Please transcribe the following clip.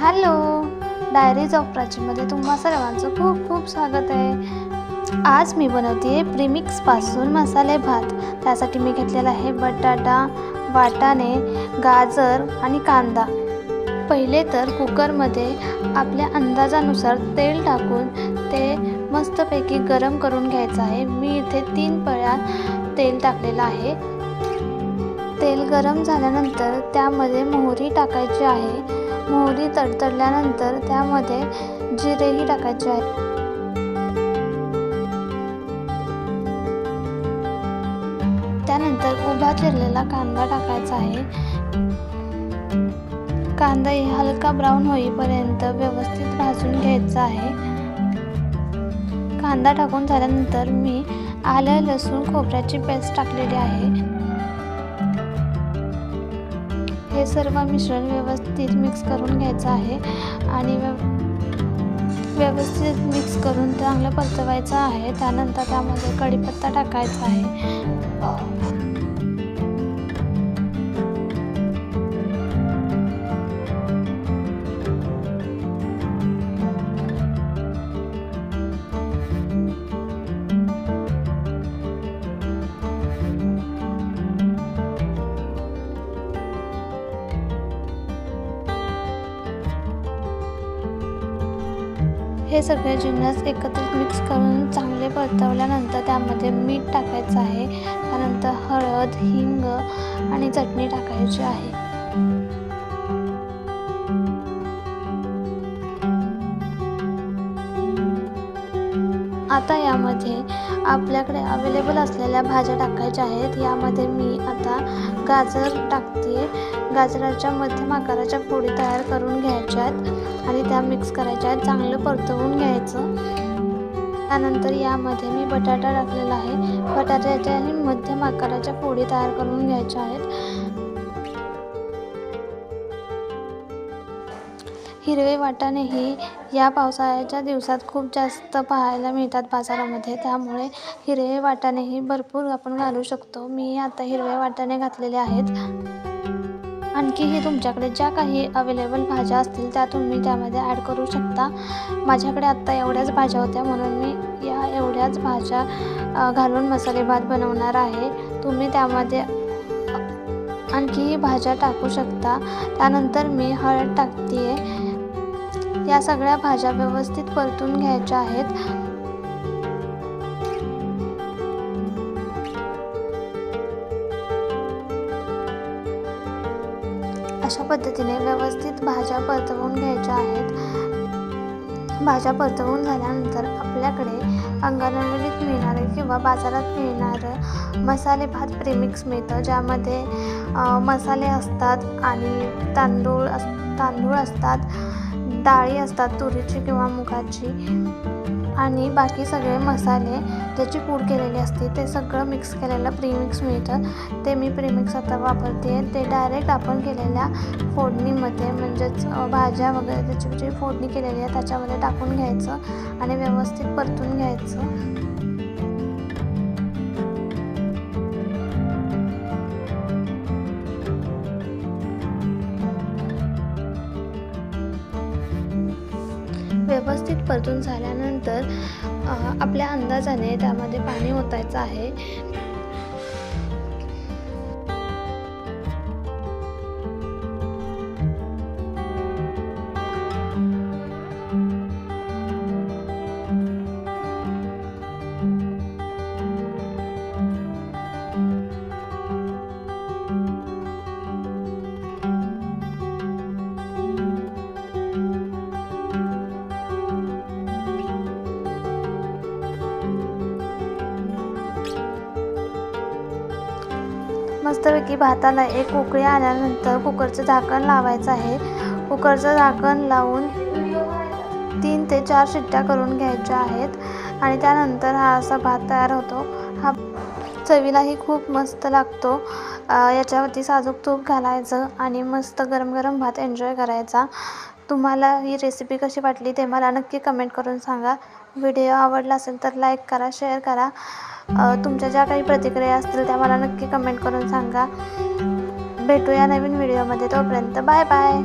Hello diaries of प्राचीमध्ये तुम्हा सर्वांचं खूप खूप स्वागत आहे. आज मी बनवते आहे प्रीमिक्सपासून मसाले भात. त्यासाठी मी घेतलेला आहे बटाटा वाटाणे गाजर आणि कांदा. पहिले तर कुकरमध्ये आपल्या अंदाजानुसार तेल टाकून ते मस्तपैकी गरम करून घ्यायचं आहे. मी इथे तीन पळ्या तेल टाकलेलं आहे. तेल गरम झाल्यानंतर त्यामध्ये मोहरी टाकायची आहे. मोहरी तडतडल्यानंतर त्यामध्ये जिरेही टाकायचे आहे त्यानंतर उभा चिरलेला कांदा टाकायचा आहे. कांदा हलका ब्राऊन होईपर्यंत व्यवस्थित भाजून घ्यायचा आहे. कांदा टाकून झाल्यानंतर मी आलं लसूण खोबऱ्याची पेस्ट टाकलेली आहे. हे सर्व मिश्रण व्यवस्थित मिक्स करून घ्यायचं आहे. आणि व्यव व्यवस्थित मिक्स करून चांगलं परतवायचं आहे. त्यानंतर त्यामध्ये कढीपत्ता टाकायचा आहे. हे सगळे जिन्नस एकत्रित मिक्स करून चांगले परतवल्यानंतर त्यामध्ये मीठ टाकायचं आहे. त्यानंतर हळद हिंग आणि चटणी टाकायची आहे. आता यामध्ये आपल्याकडे अवेलेबल असलेल्या भाज्या टाकायच्या आहेत. यामध्ये मी आता गाजर टाकते. गाजराच्या मध्यम आकाराच्या पोळी तयार करून घ्यायच्या आहेत आणि त्या मिक्स करायच्या आहेत. चांगलं परतवून घ्यायचं. त्यानंतर यामध्ये मी बटाटा टाकलेला आहे. बटाट्याच्याही मध्यम आकाराच्या पोळी तयार करून घ्यायच्या आहेत. हिरवे वाटाणेही या पावसाळ्याच्या दिवसात खूप जास्त पाहायला मिळतात बाजारामध्ये. त्यामुळे हिरवे वाटाणेही भरपूर आपण घालू शकतो. मी आता हिरवे वाटाणे घातलेले आहेत. आणखीही तुमच्याकडे ज्या काही अवेलेबल भाज्या असतील त्या तुम्ही त्यामध्ये ॲड करू शकता. माझ्याकडे आत्ता एवढ्याच भाज्या होत्या म्हणून मी या एवढ्याच भाज्या घालून मसाले भात बनवणार आहे. तुम्ही त्यामध्ये आणखीही भाज्या टाकू शकता. त्यानंतर मी हळद टाकते आहे या सगळ्या भाज्या व्यवस्थित परतून घ्यायच्या आहेत. अशा पद्धतीने व्यवस्थित भाज्या परतवून घ्यायच्या आहेत. भाज्या परतवून झाल्यानंतर आपल्याकडे अंगणवाडीत मिळणारे किंवा बाजारात मिळणारं मसाले भात प्रेमिक्स मिळतं ज्यामध्ये मसाले असतात आणि तांदूळ अस तांदूळ असतात. डाळी असतात तुरीची किंवा मुगाची. आणि बाकी सगळे मसाले ज्याची पूड केलेली असते ते सगळं मिक्स केलेलं प्रीमिक्स मिळतं. ते मी प्रीमिक्स आता वापरते. ते डायरेक्ट आपण केलेल्या फोडणीमध्ये म्हणजेच भाज्या वगैरे त्याची जी फोडणी केलेली आहे त्याच्यामध्ये टाकून घ्यायचं आणि व्यवस्थित परतून घ्यायचं. व्यवस्थित परतून झाल्यानंतर आपल्या अंदाजाने त्यामध्ये पाणी ओतायचं आहे. मस्तपैकी भाताला एक उकळी आल्यानंतर कुकरचं झाकण लावायचं आहे. कुकरचं झाकण लावून तीन ते चार शिट्ट्या करून घ्यायच्या आहेत आणि त्यानंतर हा असा भात तयार होतो. हा चवीलाही खूप मस्त लागतो. याच्यावरती साजूक तूप घालायचं आणि मस्त गरम गरम भात एन्जॉय करायचा. तुम्हाला ही रेसिपी कशी वाटली ते मला नक्की कमेंट करून सांगा. व्हिडिओ आवडला असेल तर लाईक करा शेअर करा. तुमच्या ज्या काही प्रतिक्रिया असतील त्या मला नक्की कमेंट करून सांगा. भेटूया नवीन व्हिडिओमध्ये. तोपर्यंत बाय बाय.